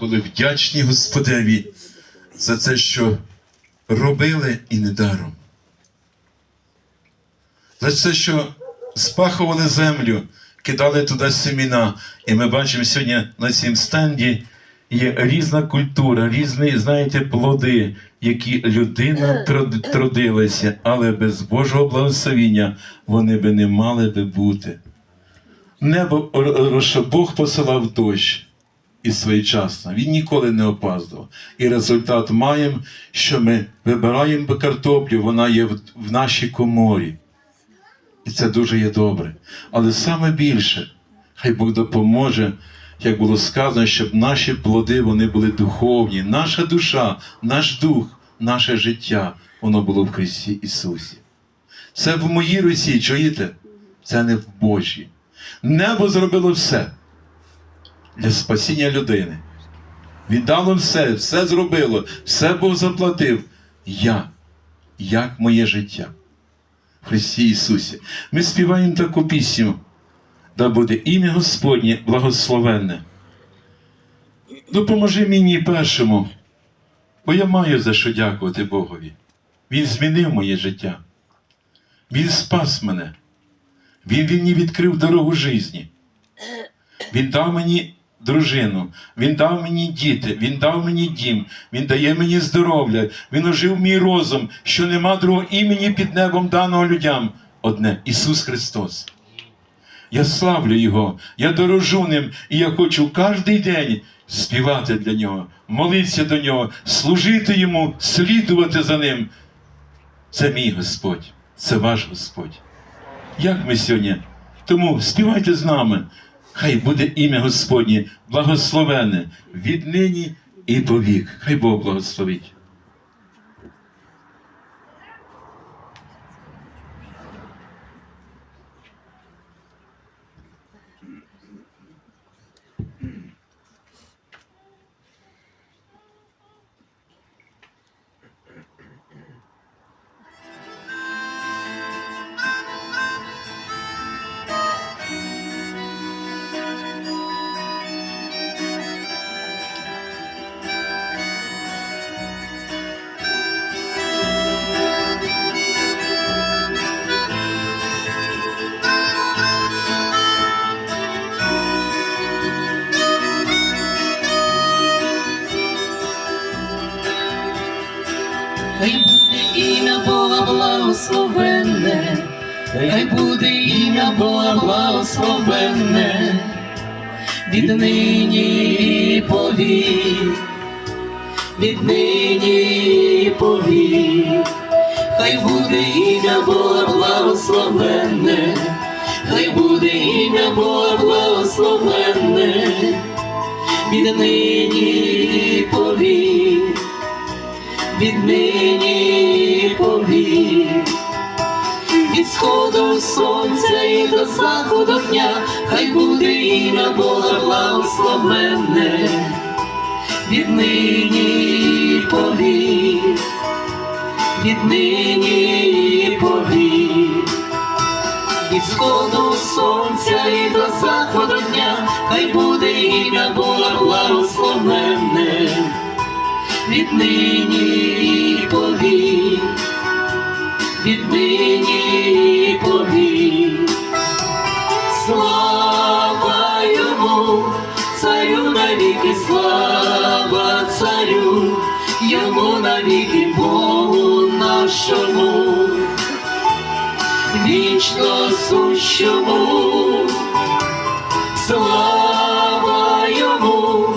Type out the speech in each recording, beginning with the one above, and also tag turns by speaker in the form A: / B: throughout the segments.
A: були вдячні Господеві за це, що робили і недаром. За це, що спахували землю, кидали туди семіна. І ми бачимо сьогодні на цім стенді є різна культура, різні, знаєте, плоди, які людина трудилася, але без Божого благословіння вони би не мали би бути. Небо Бог посилав дощ і своєчасно. Він ніколи не опаздував. І результат маємо, що ми вибираємо картоплю, вона є в, нашій коморі. І це дуже є добре. Але саме більше, хай Бог допоможе, як було сказано, щоб наші плоди вони були духовні, наша душа, наш дух, наше життя, воно було в Христі Ісусі. Це в моїй Русі, чуєте? Це не в Божій. Небо зробило все для спасіння людини. Віддало все, все зробило, все Бог заплатив. Я, як моє життя в Христі Ісусі. Ми співаємо таку пісню, да буде ім'я Господнє благословенне. Допоможи мені першому, бо я маю за що дякувати Богові. Він змінив моє життя. Він спас мене. Він мені відкрив дорогу житті. Він дав мені дружину, він дав мені діти, він дав мені дім, він дає мені здоров'я, він ожив мій розум, що нема другого імені під небом даного людям. Одне Ісус Христос. Я славлю Його, я дорожу ним, і я хочу кожен день співати для Нього, молитися до Нього, служити Йому, слідувати за Ним. Це мій Господь, це ваш Господь. Як ми сьогодні? Тому співайте з нами. Хай буде ім'я Господнє благословене віднині і повік. Хай Бог благословить.
B: Хай буде ім'я Бога благословенне, хай буде ім'я Бога благословенне, віднині повік, віднині повік, хай буде ім'я Бога благословенне, хай буде ім'я Бога благословенне, віднині повік віднині повік. Від сходу сонця і до заходу дня, хай буде ім'я Бога благословенне, віднині повік, віднині повік. Від сходу сонця і до заходу дня, хай буде ім'я Бога благословенне віднині повік, віднині і. Слава йому, царю навіки, слава царю, йому навіки Богу нашому, вічно сущому. Слава йому,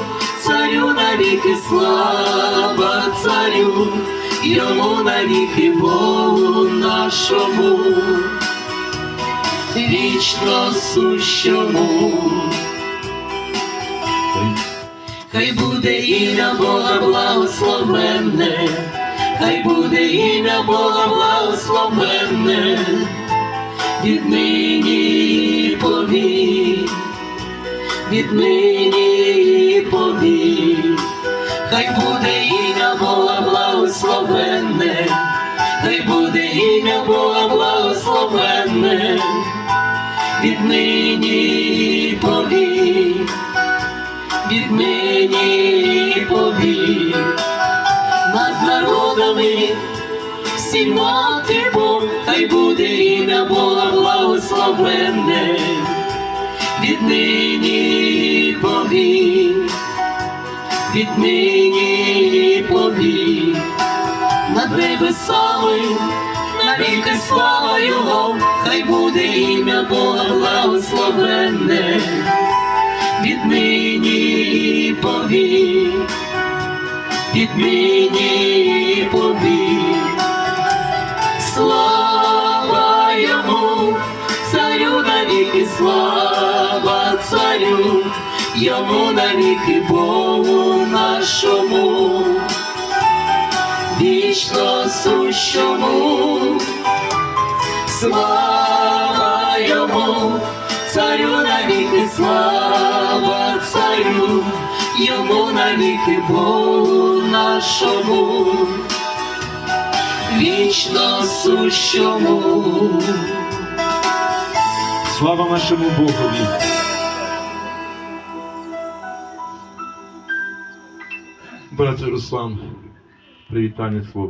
B: царю навіки, слава царю, йому навіки Богу нашому, вічно сущому. Хай буде ім'я Бога благословенне, хай буде ім'я Бога благословенне, віднині і повік віднині і повік. Хай буде віднині повік, віднині повік, над народами всіма ти Бог, хай буде ім'я Бога благословенне, віднині повік, віднині повік, над небесами, навіки слава Його, хай буде ім'я Бога благословенне, віднині повік, віднині повік. Слава йому, царю навіки, слава царю, йому навіки Богу нашому, вічно сущому. Слава йому, царю навіки, слава царю, йому навіки Богу нашому вічно сущому.
A: Слава нашому Богові! Брате Руслан, привітання слово.